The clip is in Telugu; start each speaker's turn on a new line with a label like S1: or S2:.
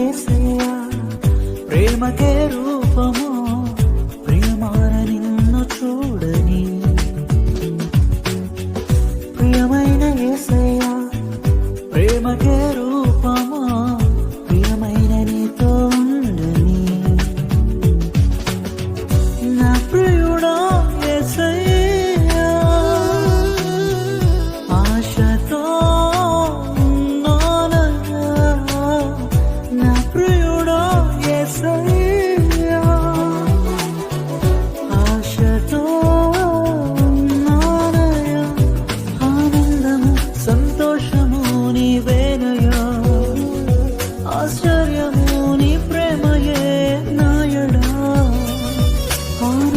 S1: ఏసయ్యా ప్రేమకే రూపము నిన్ను ప్రియమైన ఏసయ్యా ప్రేమకే సంతోషము నీవేనయా ఆశ్చర్యము